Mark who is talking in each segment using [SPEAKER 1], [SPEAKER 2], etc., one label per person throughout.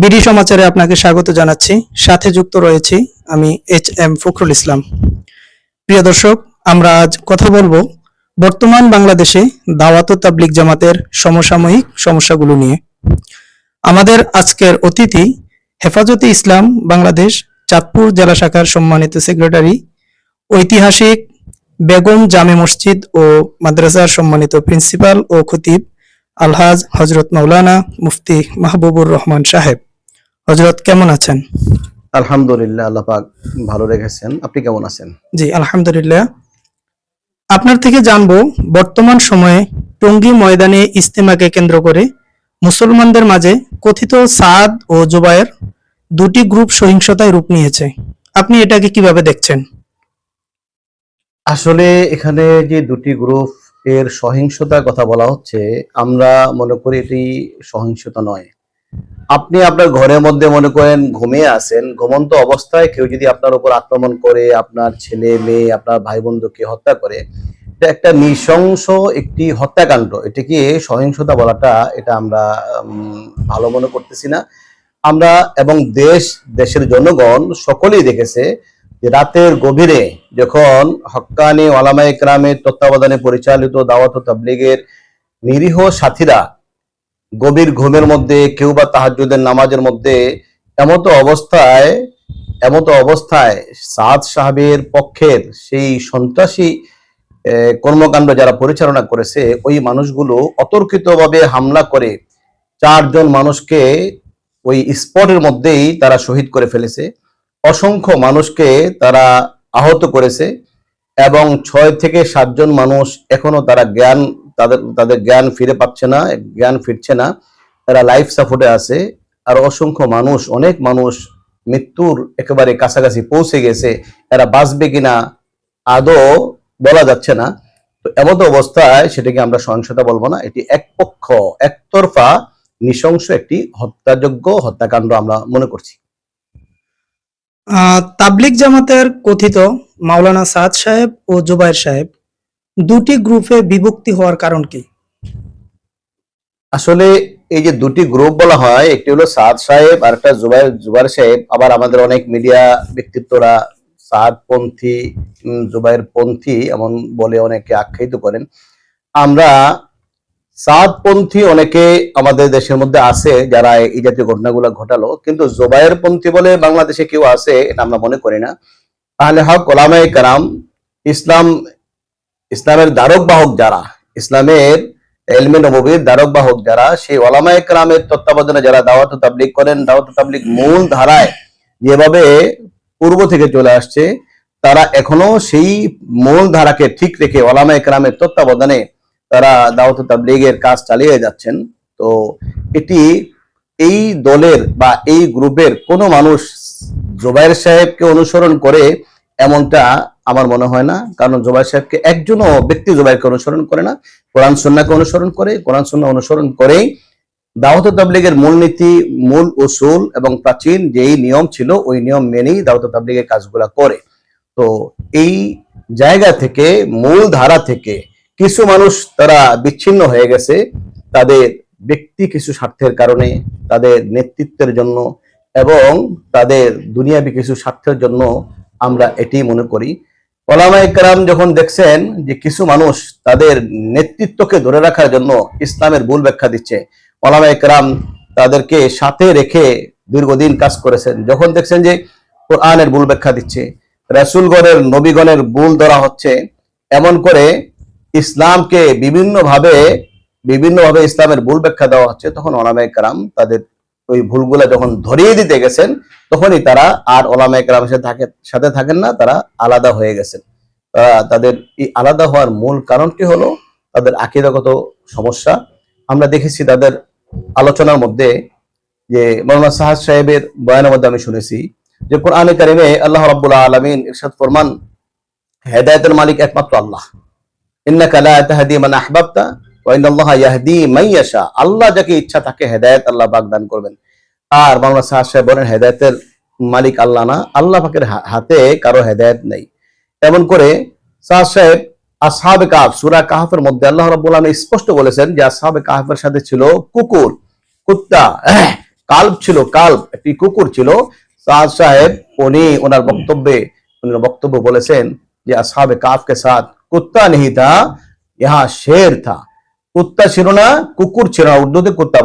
[SPEAKER 1] BD সমাচারে আপনাকে স্বাগত জানাচ্ছি। সাথে যুক্ত রয়েছি আমি এইচ এম ফখরুল ইসলাম। প্রিয় দর্শক, আমরা আজ কথা বলব বর্তমান বাংলাদেশে দাওয়াত ও তাবলিগ জামাতের সমসাময়িক সমস্যাগুলো নিয়ে। আমাদের আজকের অতিথি হেফাজতে ইসলাম বাংলাদেশ চাঁদপুর জেলা শাখার সম্মানিত সেক্রেটারি, ঐতিহাসিক বেগম জামে মসজিদ ও মাদ্রাসার সম্মানিত প্রিন্সিপাল ও খতিব আলহাজ হজরত মাওলানা মুফতি মাহবুবুর রহমান সাহেব। হজরত কেমন আছেন?
[SPEAKER 2] আলহামদুলিল্লাহ আল্লাহ পাক ভালো রেখেছেন। আপনি কেমন আছেন?
[SPEAKER 1] জি আলহামদুলিল্লাহ। আপনার থেকে জানব বর্তমান সময়ে টঙ্গী ময়দানে ইস্তেমাকে কেন্দ্র করে মুসলমানদের মাঝে কথিত সাদ ও জুবায়ের দুটি গ্রুপ সহিংসতায় রূপ নিয়েছে। আপনি এটাকে কীভাবে দেখছেন?
[SPEAKER 2] আসলে এখানে যে দুটি গ্রুপ এর সহিংসতার কথা বলা হচ্ছে, আমরা মনে করি এটি সহিংসতা নয়। আপনি আপনার ঘরের মধ্যে মনে করেন ঘুমিয়ে আছেন, ঘুমন্ত অবস্থায় কেউ যদি আপনার উপর আক্রমণ করে, আপনার ছেলে, মেয়ে, আপনার ভাই বন্ধুকে হত্যা করে, এটা একটা নৃশংস একটি হত্যাকাণ্ড। এটিকে সহিংসতা বলাটা, এটা আমরা ভালো মনে করতেছি না। আমরা এবং দেশ, দেশের জনগণ সকলেই দেখেছে রাতের গভীরে যখন হক্কানি ওলামা ইকরামের তত্ত্বাবধানে পরিচালিত দাওয়াত তাবলিগের নিরীহ সাথীরা গভীর ঘুমের মধ্যে কেউ বা তাহাজ্জুদের নামাজের মধ্যে এমতো অবস্থায় এমতো অবস্থায় সাদ সাহেবের পক্ষের সেই সন্ত্রাসী কর্মকাণ্ড যারা পরিচালনা করেছে, ওই মানুষগুলো অতর্কিতভাবে হামলা করে চারজন মানুষকে ওই স্পটের মধ্যেই তারা শহীদ করে ফেলেছে। অসংখ্য মানুষকে তারা আহত করেছে এবং ছয় থেকে সাতজন মানুষ এখনও তারা জ্ঞান, তাদের তাদের জ্ঞান ফিরে পাচ্ছে না, জ্ঞান ফিরছে না। তারা লাইফ সাপোর্টে আছে। আর অসংখ্য মানুষ, অনেক মানুষ মৃত্যুর একেবারে কাছাকাছি পৌঁছে গেছে। এরা বাঁচবে কিনা আদৌ বলা যাচ্ছে না। তো এমত অবস্থায় সেটাকে আমরা সহিংসতা বলব না। এটি এক পক্ষ, একতরফা, নৃশংস একটি হত্যাযোগ্য হত্যাকাণ্ড আমরা মনে করছি।
[SPEAKER 1] আহ, তাবলিগ জামাতের কথিত মাওলানা সাদ সাহেব ও জুবায়ের সাহেব দুটি গ্রুপে বিভক্তি হওয়ার কারণ কি?
[SPEAKER 2] আসলে এই যে দুটি গ্রুপ বলা হয় একটি হলো সাদ সাহেব আর একটা জুবাইর জুবাইর সাহেব। আবার আমাদের অনেক মিডিয়া ব্যক্তিত্বরা সাদ পন্থী জুবাইর পন্থী এমন বলে অনেকে আখ্যায়িত করেন। আমরা সাদ পন্থী অনেকে আমাদের দেশের মধ্যে আছে যারা এই জাতীয় ঘটনাগুলো ঘটালো, কিন্তু জুবাইর পন্থী বলে বাংলাদেশে কেউ আছে এটা আমরা মনে করি না। তাহলে হক, ওলামায়ে কারাম, ইসলাম, ইসলামের ধারক বাহক যারা, ইসলামের এলমে নবীর ধারক বাহক যারা, সেই ওলামা তত্ত্বাবধানে যারা দাওয়াত ও তাবলিগ করেন, দাওয়াত ও তাবলিগ মূল ধারায় যেভাবে পূর্ব থেকে চলে আসছে, তারা এখনও সেই মূল ধারাকে ঠিক রেখে ওলামা তত্ত্বাবধানে তারা দাওয়াত তাবলিগের কাজ চালিয়ে যাচ্ছেন। তো এটি এই দলের বা এই গ্রুপের কোনো মানুষ জোবাইর সাহেবকে অনুসরণ করে এমনটা আমার মনে হয় না। কারণ জোবাইর সাহেবকে একজনও ব্যক্তি জোবাইরকে অনুসরণ করে না। কোরআন সন্নাকে অনুসরণ করে, কোরআন সন্না অনুসরণ করেই দাওয়াত তাবলিগের মূলনীতি মূল উসুল এবং প্রাচীন যেই নিয়ম ছিল, ওই নিয়ম মেনেই দাওয়াত তাবলিগের কাজগুলা করে। তো এই জায়গা থেকে, মূল ধারা থেকে কিছু মানুষ তারা বিচ্ছিন্ন হয়ে গেছে, তাদের ব্যক্তি কিছু স্বার্থের কারণে, তাদের নেতৃত্বের জন্য এবং তাদের দুনিয়াবি কিছু স্বার্থের জন্য আমরা এটি মনে করি। ওলামা একরাম যখন দেখছেন যে কিছু মানুষ তাদের নেতৃত্বকে ধরে রাখার জন্য ইসলামের ভুল ব্যাখ্যা দিচ্ছে ওলামা একরাম তাদেরকে সাথে রেখে দীর্ঘদিন কাজ করেছেন। যখন দেখছেন যে কোরআনের ভুল ব্যাখ্যা দিচ্ছে, রাসূলগণের, নবীগণের ভুল ধরা হচ্ছে, এমন করে ইসলামকে বিভিন্নভাবে বিভিন্নভাবে ইসলামের ভুল ব্যাখ্যা দেওয়া হচ্ছে, তখন ওলামা একরাম তাদের ওই ভুলগুলা যখন ধরিয়ে দিতে গেছেন, তখনই তারা আর ওলামা একরামের সাথে থাকে, সাথে থাকেন না, তারা আলাদা হয়ে গেছেন। তাদের এই আলাদা হওয়ার মূল কারণটি হলো তাদের আকিদাগত সমস্যা। আমরা দেখেছি তাদের আলোচনার মধ্যে যে মৌলানা সাহাদ সাহেবের বয়ানের মধ্যে আমি শুনেছি যে কোরআনে কারিমে আল্লাহ রাব্বুল আলামিন ইরশাদ ফরমান, হেদায়েতের মালিক একমাত্র আল্লাহ। আল্লাহ যাকে ইচ্ছা আল্লাহ করবেন। আর সাহেব বলেন মালিক আল্লাহ না, আল্লাহ পাকের হাতে কারও নেই। এমন করে সাহেব আসহাবে সূরা কাহাফের মধ্যে আল্লাহ স্পষ্ট বলেছেন যে আসহাবে কাহাফের সাথে ছিল কুকুর, কুত্তা কাল্প ছিল, কাল্প, একটি কুকুর ছিল। সাহেব, উনি ওনার বক্তব্যে উনার বক্তব্য বলেছেন যে আসহাবে কাফকে সাথ কুত্তা নেই থা ইহা শের থা। কুত্তা ছিল না, কুকুর ছিল না। উর্দুতে কুত্তা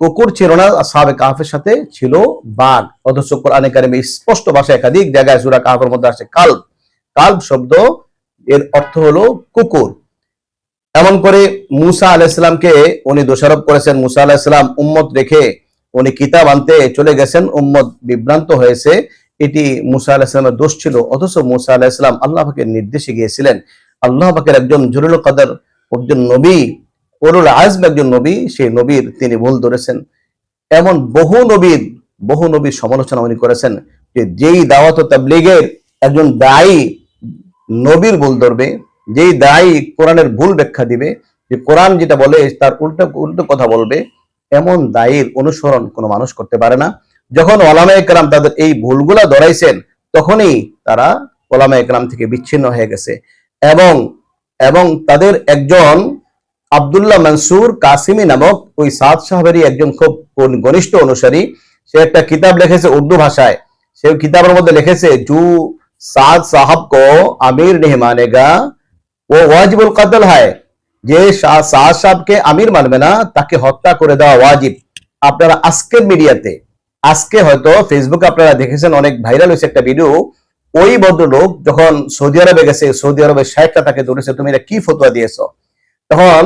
[SPEAKER 2] কুকুর ছিল না, আসহাবে কাফের সাথে ছিল বাঘ। অথচ কোরআনে কারিমে স্পষ্ট ভাষায় একাধিক জায়গায় সূরা কাফের মধ্যে আসে কাল্প কাল্প শব্দ, এর অর্থ হলো কুকুর। এমন করে মুসা আলাইসালামকে উনি দোষারোপ করেছেন। মুসা আলাইসালাম উম্মত রেখে উনি কিতাব আনতে চলে গেছেন। উম্মত বিভ্রান্ত হয়েছে। এটি মুসা আলাহিসামের দোষ ছিল, অথচ মুসা আল্লাহ পাকের নির্দেশে গিয়েছিলেন। আল্লাহ পাকের একজন জরুল কাদার একজন নবী ওরুল আজম একজন নবী, সেই নবীর তিনি ভুল ধরেছেন। এমন বহু নবীর বহু নবীর সমালোচনা উনি করেছেন যে যেই দাওয়াত তাবলিগের একজন দায়ী নবীর ভুল ধরবে, যেই দায়ী কোরআনের ভুল ব্যাখ্যা দিবে, যে কোরআন যেটা বলে তার উল্টো উল্টো কথা বলবে, এমন দায়ীর অনুসরণ কোনো মানুষ করতে পারে না। যখন ওলামা একরাম তাদের এই ভুলগুলা ধরাইছেন, তখনই তারা ওলামা একরাম থেকে বিচ্ছিন্ন হয়ে গেছে। এবং এবং তাদের একজন আবদুল্লাহ মনসুর কাসিমি নামক ওই সাদ সাহেবেরই একজন খুব ঘনিষ্ঠ অনুসারী, সে একটা কিতাব লিখেছে উর্দু ভাষায়। সে কিতাবের মধ্যে লিখেছে, জু সাদ সাহাব কো আমির নেহ মানেগা, ও ওয়াজিবুল কাতল হায়। যে সাদ সাহাবকে আমির মানবে না, তাকে হত্যা করে দেওয়া ওয়াজিব। আপনারা আজকের মিডিয়াতে আজকে হয়তো ফেসবুকে আপনারা দেখেছেন অনেক ভাইরাল হয়েছে একটা ভিডিও ওই ভদ্রলোক যখন সৌদি আরবে গেছে, সৌদি আরবের শাহেকটা তাকে ধরেছে, তুমি এটা কি ফতোয়া দিয়েছ? তখন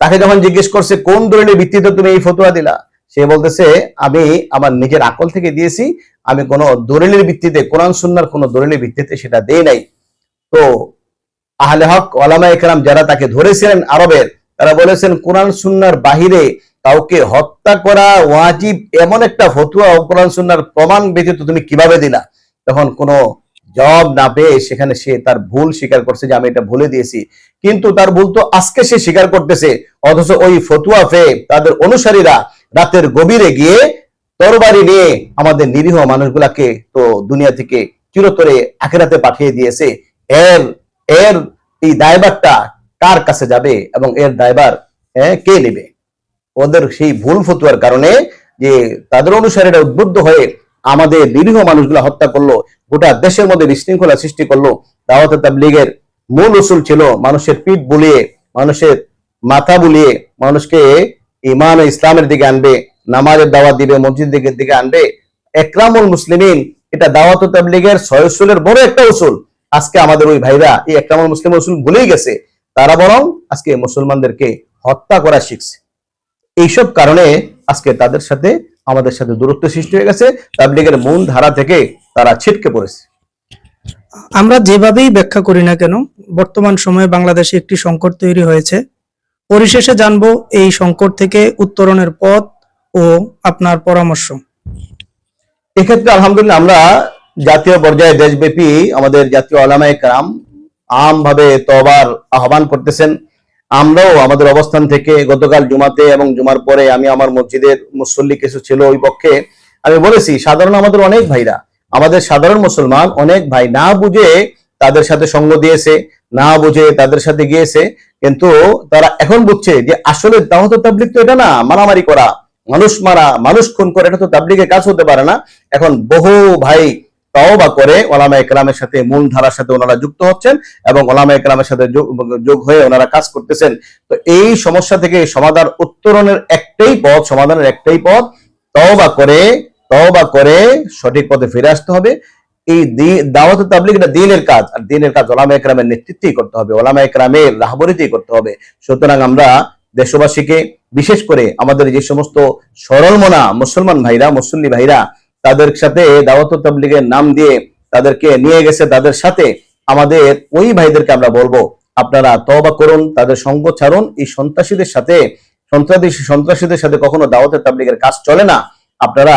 [SPEAKER 2] তাকে যখন জিজ্ঞেস করছে, কোন দলিলের ভিত্তিতে তুমি এই ফতোয়া দিলা? সে বলতেছে, আমি আমার নিজের আকল থেকে দিয়েছি, আমি কোনো দলিলের ভিত্তিতে, কোরআন, সুন্নার কোনো দলিলের ভিত্তিতে সেটা দেই নাই। তো আহলে হক ওলামা একরাম যারা তাকে ধরেছিলেন আরবের, তারা বলেছেন, কোরআন, সুন্নার বাহিরে কাউকে হত্যা করা ওয়াজিব এমন একটা ফতুয়া কোরআন সুন্নার প্রমাণ ব্যতীত তুমি কীভাবে দিলা? তখন কোনো জবাব না পেয়ে সেখানে সে তার ভুল স্বীকার করছে যে আমি এটা ভুলে দিয়েছি। কিন্তু তার ভুল তো আজকে সে স্বীকার করতেছে অথচ ওই ফতুয়া ফে তাদের অনুসারীরা রাতের গভীরে গিয়ে তরবারি নিয়ে আমাদের নিরীহ মানুষগুলাকে তো দুনিয়া থেকে চিরতরে আখেরাতে পাঠিয়ে দিয়েছে। এর এর এই দায়ভারটা কার কাছে যাবে এবং এর দায়ভার হ্যাঁ, কে নেবে? ওদের সেই ভুল ফতুয়ার কারণে যে তাদের অনুসারীরা উদ্বুদ্ধ হয়ে আমাদের নিরীহ মানুষগুলো হত্যা করল, গোটা দেশের মধ্যে বিশৃঙ্খলা সৃষ্টি করল, দাওয়াত তাবলিগের মূল উসুল ছিল মানুষের পিঠ বুলিয়ে, মানুষের মাথা বুলিয়ে মানুষকে ইমান ও ইসলামের দিকে আনবে, নামাজের দাওয়াত দিবে মসজিদ দিকে দিকে আনবে। একরামুল মুসলিমিন, এটা দাওয়াত তাবলিগের ছয় উসুলের বড় একটা উসুল। আজকে আমাদের ওই ভাইরা এই একরামুল মুসলিম উসুল ভুলেই গেছে। তারা বরং আজকে মুসলমানদেরকে হত্যা করা শিখছে। এইসব কারণে আজকে তাদের সাথে আমাদের সাথে দূরত্ব সৃষ্টি হয়ে গেছে। তাবলিগের মূল ধারা থেকে তারা ছিটকে পড়েছে।
[SPEAKER 1] আমরা যেভাবেই ব্যাখ্যা করি না কেন বর্তমান সময়ে বাংলাদেশে একটি সংকট তৈরি হয়েছে। পরিশেষে জানব এই সংকট থেকে উত্তরণের পথ ও আপনার পরামর্শ।
[SPEAKER 2] এক্ষেত্রে আলহামদুলিল্লাহ আমরা জাতীয় পর্যায়ে দেশব্যাপী আমাদের জাতীয় আলামায়ে কারাম আমভাবে তবার আহ্বান করতেছেন। আমরাও আমাদের অবস্থান থেকে গতকাল জুমাতে এবং জুমার পরে আমি আমার মসজিদের মুসল্লি কিছু ছিল ওই পক্ষে, আমি বলেছি, সাধারণ আমাদের অনেক ভাইরা, আমাদের সাধারণ মুসলমান অনেক ভাই না বুঝে তাদের সাথে সঙ্গ দিয়েছে, না বুঝে তাদের সাথে গিয়েছে, কিন্তু তারা এখন বুঝছে যে আসলে দাওয়াত তাবলিক তো এটা না, মারামারি করা, মানুষ মারা, মানুষ খুন করে, এটা তো তাবলিগের কাজ হতে পারে না। এখন বহু ভাই তাও বা করে ওলামা একরামের সাথে, মূল ধারার সাথে ওনারা যুক্ত হচ্ছেন এবং ওলামা একরামের সাথে যোগ হয়ে ওনারা কাজ করতেছেন। তো এই সমস্যা থেকে সমাধান, উত্তরণের একটাই পথ, সমাধানের একটাই পথ, তওবা করে তওবা করে সঠিক পথে ফিরে আসতে হবে। এই দাওয়াত তাবলিগ এটা দিনের কাজ, আর দিনের কাজ ওলামা একরামের নেতৃত্বেই করতে হবে, ওলামা একরামের রাহবরিতেই করতে হবে। সুতরাং আমরা দেশবাসীকে বিশেষ করে আমাদের যে সমস্ত সরলমনা মুসলমান ভাইরা, মুসল্লি ভাইরা তাদের সাথে দাওয়াত তাবলিগের নাম দিয়ে তাদেরকে নিয়ে গেছে, তাদের সাথে আমাদের ওই ভাইদেরকে আমরা বলব, আপনারা তওবা করুন, তাদের সঙ্গ ছাড়ুন। এই সন্ত্রাসীদের সাথে, সন্ত্রাসী সন্ত্রাসীদের সাথে কখনো দাওয়াত তাবলিগের কাজ চলে না। আপনারা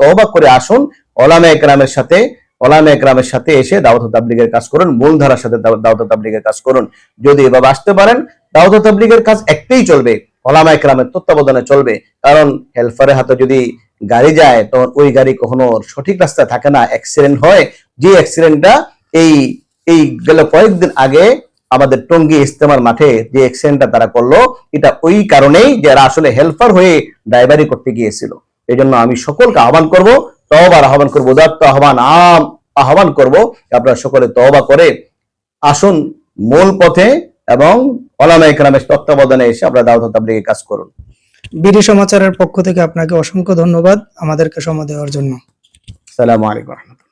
[SPEAKER 2] তওবা করে আসুন, ওলামা একরামের সাথে, ওলামা একরামের সাথে এসে দাওয়াত তাবলিগের কাজ করুন মূল ধারার সাথে দাওয়াত তাবলিগের কাজ করুন। যদি এভাবে আসতে পারেন, দাওয়াত তাবলিগের কাজ একটাই চলবে, ওলামা একরামের তত্ত্বাবধানে চলবে। কারণ হেলফারের হাতে যদি গাড়ি যায়, তখন ওই গাড়ি কখনো সঠিক রাস্তা থাকে না অ্যাক্সিডেন্ট হয়। যে অ্যাক্সিডেন্টটা এই এই গেল কয়েকদিন আগে আমাদের টঙ্গি ইস্তেমার মাঠে যে অ্যাক্সিডেন্টটা তারা করল, এটা ওই কারণেই যারা আসলে হেল্পার হয়ে ড্রাইভারি করতে গিয়েছিল। এই জন্য আমি সকলকে আহ্বান করব তবার আহ্বান করব, উদাত্ত আহ্বান, আম আহ্বান করব আপনারা সকলে তবা করে আসুন মূল পথে এবং অলামা ইকরামের তত্ত্বাবধানে এসে আপনারা দাওয়া তাবলিগে কাজ করুন।
[SPEAKER 1] বিডি সমাচারের পক্ষ থেকে আপনাকে অসংখ্য ধন্যবাদ আমাদেরকে সময় দেওয়ার জন্য।
[SPEAKER 2] সালামু আলাইকুম